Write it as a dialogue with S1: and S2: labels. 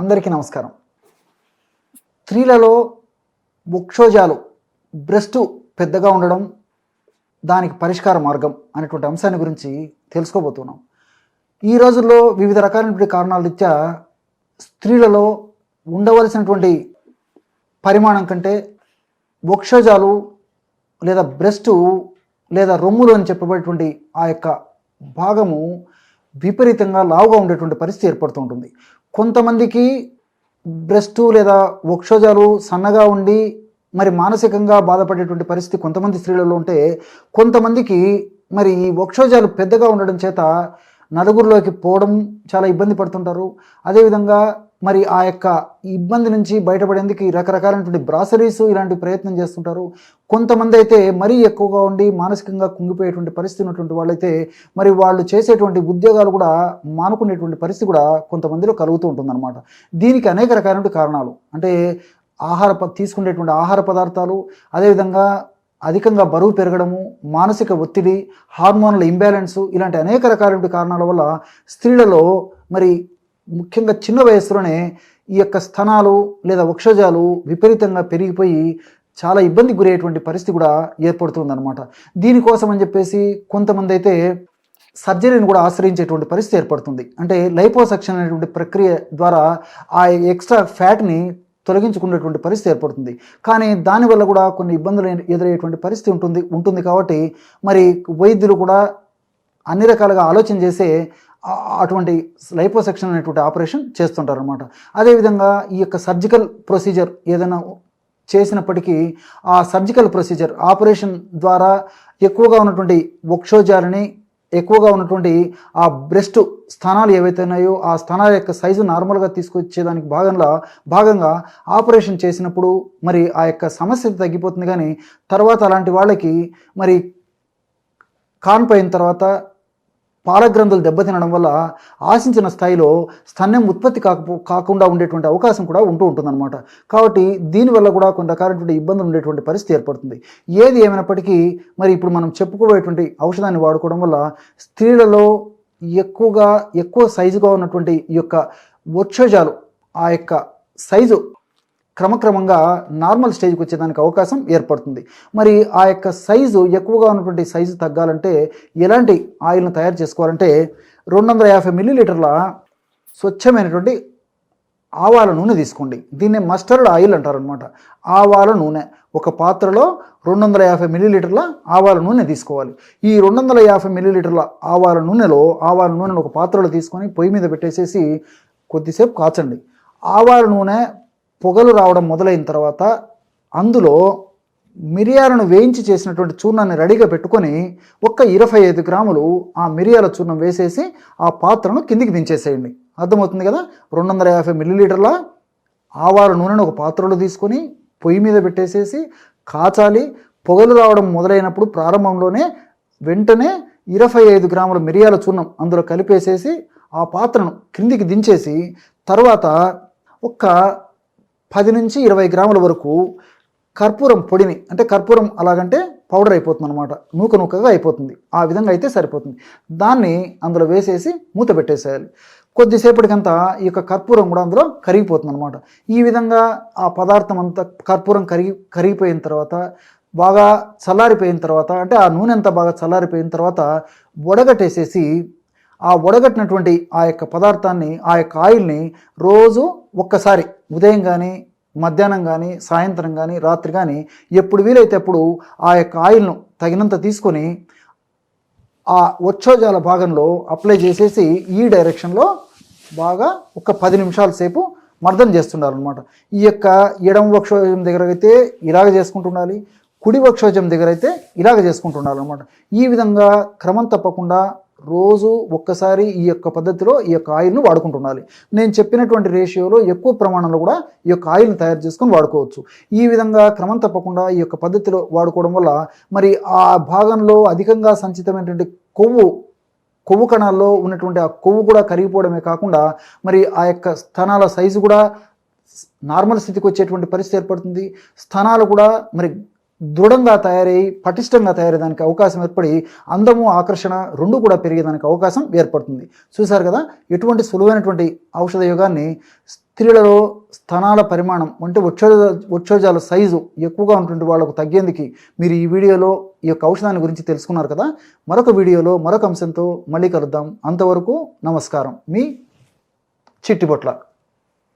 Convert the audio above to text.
S1: అందరికీ నమస్కారం. స్త్రీలలో వక్షోజాలు బ్రెస్ట్ పెద్దగా ఉండడం దానికి పరిష్కార మార్గం అనేటువంటి అంశాన్ని గురించి తెలుసుకోబోతున్నాం. ఈ రోజుల్లో వివిధ రకాలైనటువంటి కారణాల రీత్యా స్త్రీలలో ఉండవలసినటువంటి పరిమాణం కంటే వక్షోజాలు లేదా బ్రెస్ట్ లేదా రొమ్ములు అని చెప్పబడేటువంటి ఆ యొక్క భాగము విపరీతంగా లావుగా ఉండేటువంటి పరిస్థితి ఏర్పడుతూ ఉంటుంది. కొంతమందికి బ్రెస్ట్ లేదా వక్షోజాలు సన్నగా ఉండి మరి మానసికంగా బాధపడేటువంటి పరిస్థితి కొంతమంది స్త్రీలలో ఉంటే కొంతమందికి మరి ఈ వక్షోజాలు పెద్దగా ఉండడం చేత నలుగురిలోకి పోవడం చాలా ఇబ్బంది పడుతుంటారు. అదేవిధంగా మరి ఆ యొక్క ఇబ్బంది నుంచి బయటపడేందుకు రకరకాలైనటువంటి బ్రాసరీస్ ఇలాంటి ప్రయత్నం చేస్తుంటారు. కొంతమంది అయితే మరీ ఎక్కువగా ఉండి మానసికంగా కుంగిపోయేటువంటి పరిస్థితి ఉన్నటువంటి వాళ్ళైతే మరి వాళ్ళు చేసేటువంటి ఉద్యోగాలు కూడా మానుకునేటువంటి పరిస్థితి కూడా కొంతమందిలో కలుగుతూ ఉంటుందన్నమాట. దీనికి అనేక రకాలైన కారణాలు. అంటే ఆహార ప తీసుకునేటువంటి ఆహార పదార్థాలు అదేవిధంగా అధికంగా బరువు పెరగడము మానసిక ఒత్తిడి హార్మోన్ల ఇంబ్యాలెన్సు ఇలాంటి అనేక రకాలైన కారణాల వల్ల స్త్రీలలో మరి ముఖ్యంగా చిన్న వయసులోనే ఈ యొక్క స్థనాలు లేదా వృక్షజాలు విపరీతంగా పెరిగిపోయి చాలా ఇబ్బంది గురయ్యేటువంటి పరిస్థితి కూడా ఏర్పడుతుందన్నమాట. దీనికోసం అని చెప్పేసి కొంతమంది అయితే సర్జరీని కూడా ఆశ్రయించేటువంటి పరిస్థితి ఏర్పడుతుంది. అంటే లైపోసక్షన్ అనేటువంటి ప్రక్రియ ద్వారా ఆ ఎక్స్ట్రా ఫ్యాట్ని తొలగించుకునేటువంటి పరిస్థితి ఏర్పడుతుంది. కానీ దానివల్ల కూడా కొన్ని ఇబ్బందులు ఎదురయ్యేటువంటి పరిస్థితి ఉంటుంది ఉంటుంది కాబట్టి మరి వైద్యులు కూడా అన్ని రకాలుగా ఆలోచన చేసే అటువంటి లైపోసెక్షన్ అనేటువంటి ఆపరేషన్ చేస్తుంటారు అనమాట అదేవిధంగా ఈ యొక్క సర్జికల్ ప్రొసీజర్ ఏదైనా చేసినప్పటికీ ఆ సర్జికల్ ప్రొసీజర్ ఆపరేషన్ ద్వారా ఎక్కువగా ఉన్నటువంటి వక్షోజాలని ఎక్కువగా ఉన్నటువంటి ఆ బ్రెస్ట్ స్థానాలు ఏవైతే ఉన్నాయో ఆ స్థానాల యొక్క సైజు నార్మల్గా తీసుకొచ్చేదానికి భాగంలో భాగంగా ఆపరేషన్ చేసినప్పుడు మరి ఆ యొక్క సమస్య తగ్గిపోతుంది. కానీ తర్వాత అలాంటి వాళ్ళకి మరి కాన్పోయిన తర్వాత పాలగ్రంథులు దెబ్బతినడం వల్ల ఆశించిన స్థాయిలో స్తన్యం ఉత్పత్తి కాకపో కాకుండా ఉండేటువంటి అవకాశం కూడా ఉంటూ ఉంటుందన్నమాట. కాబట్టి దీనివల్ల కూడా కొన్ని రకాలైనటువంటి ఇబ్బందులు ఉండేటువంటి పరిస్థితి ఏర్పడుతుంది. ఏది ఏమైనప్పటికీ మరి ఇప్పుడు మనం చెప్పుకోబోయేటువంటి ఔషధాన్ని వాడుకోవడం వల్ల స్త్రీలలో ఎక్కువగా ఎక్కువ సైజుగా ఉన్నటువంటి ఈ యొక్క వక్షోజాలు ఆ యొక్క సైజు క్రమక్రమంగా నార్మల్ స్టేజ్కి వచ్చేదానికి అవకాశం ఏర్పడుతుంది. మరి ఆ యొక్క సైజు ఎక్కువగా ఉన్నటువంటి సైజు తగ్గాలంటే ఎలాంటి ఆయిల్ను తయారు చేసుకోవాలంటే రెండు వందల యాభై మిల్లీలీటర్ల స్వచ్ఛమైనటువంటి ఆవాల నూనె తీసుకోండి. దీన్నే మస్టర్డ్ ఆయిల్ అంటారనమాట ఆవాల నూనె. ఒక పాత్రలో రెండు వందల యాభై మిల్లీలీటర్ల ఆవాల నూనె తీసుకోవాలి. ఈ రెండు వందల యాభై మిల్లీలీటర్ల ఆవాల నూనెలో ఆవాల నూనెను ఒక పాత్రలో తీసుకొని పొయ్యి మీద పెట్టేసేసి కొద్దిసేపు కాచండి. ఆవాల నూనె పొగలు రావడం మొదలైన తర్వాత అందులో మిరియాలను వేయించి చేసినటువంటి చూర్ణాన్ని రెడీగా పెట్టుకొని ఒక్క ఇరవై ఐదు గ్రాములు ఆ మిరియాల చూర్ణం వేసేసి ఆ పాత్రను కిందికి దించేసేయండి. అర్థమవుతుంది కదా? రెండు వందల యాభై మిల్లీలీటర్ల ఆవాల నూనెను ఒక పాత్రలో తీసుకొని పొయ్యి మీద పెట్టేసేసి కాచాలి. పొగలు రావడం మొదలైనప్పుడు ప్రారంభంలోనే వెంటనే ఇరవై ఐదు గ్రాముల మిరియాల చూర్ణం అందులో కలిపేసేసి ఆ పాత్రను క్రిందికి దించేసి తర్వాత ఒక్క పది నుంచి ఇరవై గ్రాముల వరకు కర్పూరం పొడిని అంటే కర్పూరం అలాగంటే పౌడర్ అయిపోతుంది అనమాట నూక నూకగా అయిపోతుంది. ఆ విధంగా అయితే సరిపోతుంది. దాన్ని అందులో వేసేసి మూత పెట్టేసేయాలి. కొద్దిసేపటికంతా ఈ యొక్క కర్పూరం కూడా అందులో కరిగిపోతుంది అనమాట ఈ విధంగా ఆ పదార్థం అంతా కర్పూరం కరిగి కరిగిపోయిన తర్వాత బాగా చల్లారిపోయిన తర్వాత అంటే ఆ నూనె అంతా బాగా చల్లారిపోయిన తర్వాత వడగట్టేసేసి ఆ వడగట్టినటువంటి ఆ యొక్క పదార్థాన్ని ఆ యొక్క ఆయిల్ని రోజు ఒక్కసారి ఉదయం కానీ మధ్యాహ్నం కానీ సాయంత్రం కానీ రాత్రి కానీ ఎప్పుడు వీలైతే అప్పుడు ఆ యొక్క ఆయిల్ను తగినంత తీసుకొని ఆ వచ్చోజాల భాగంలో అప్లై చేసేసి ఈ డైరెక్షన్లో బాగా ఒక పది నిమిషాల సేపు మర్దం చేస్తుండాలన్నమాట. ఈ యొక్క ఎడమ వక్షోజం దగ్గర అయితే ఇలాగ చేసుకుంటుండాలి కుడి వక్షోజం దగ్గర అయితే ఇలాగ చేసుకుంటుండాలన్నమాట. ఈ విధంగా క్రమం తప్పకుండా రోజు ఒక్కసారి ఈ యొక్క పద్ధతిలో ఈ యొక్క ఆయిల్ను వాడుకుంటుండాలి. నేను చెప్పినటువంటి రేషియోలో ఎక్కువ ప్రమాణంలో కూడా ఈ యొక్క ఆయిల్ని తయారు చేసుకొని వాడుకోవచ్చు. ఈ విధంగా క్రమం తప్పకుండా ఈ యొక్క పద్ధతిలో వాడుకోవడం వల్ల మరి ఆ భాగంలో అధికంగా సంచితమైనటువంటి కొవ్వు కొవ్వు కణాల్లో ఉన్నటువంటి ఆ కొవ్వు కూడా కరిగిపోవడమే కాకుండా మరి ఆ యొక్క స్థానాల సైజు కూడా నార్మల్ స్థితికి వచ్చేటువంటి పరిస్థితి ఏర్పడుతుంది. స్థానాలు కూడా మరి దృఢంగా తయారై పటిష్టంగా తయారయ్యేదానికి అవకాశం ఏర్పడి అందము ఆకర్షణ రెండు కూడా పెరిగేదానికి అవకాశం ఏర్పడుతుంది. చూసారు కదా ఎటువంటి సులువైనటువంటి ఔషధ యోగాన్ని స్త్రీలలో స్థానాల పరిమాణం అంటే వచ్చోజ వచ్చోజాల సైజు ఎక్కువగా ఉంటుంది వాళ్ళకు తగ్గేందుకు మీరు ఈ వీడియోలో ఈ యొక్క ఔషధాన్ని గురించి తెలుసుకున్నారు కదా మరొక వీడియోలో మరొక అంశంతో మళ్ళీ కలుద్దాం. అంతవరకు నమస్కారం. మీ చిట్టిబొట్ల.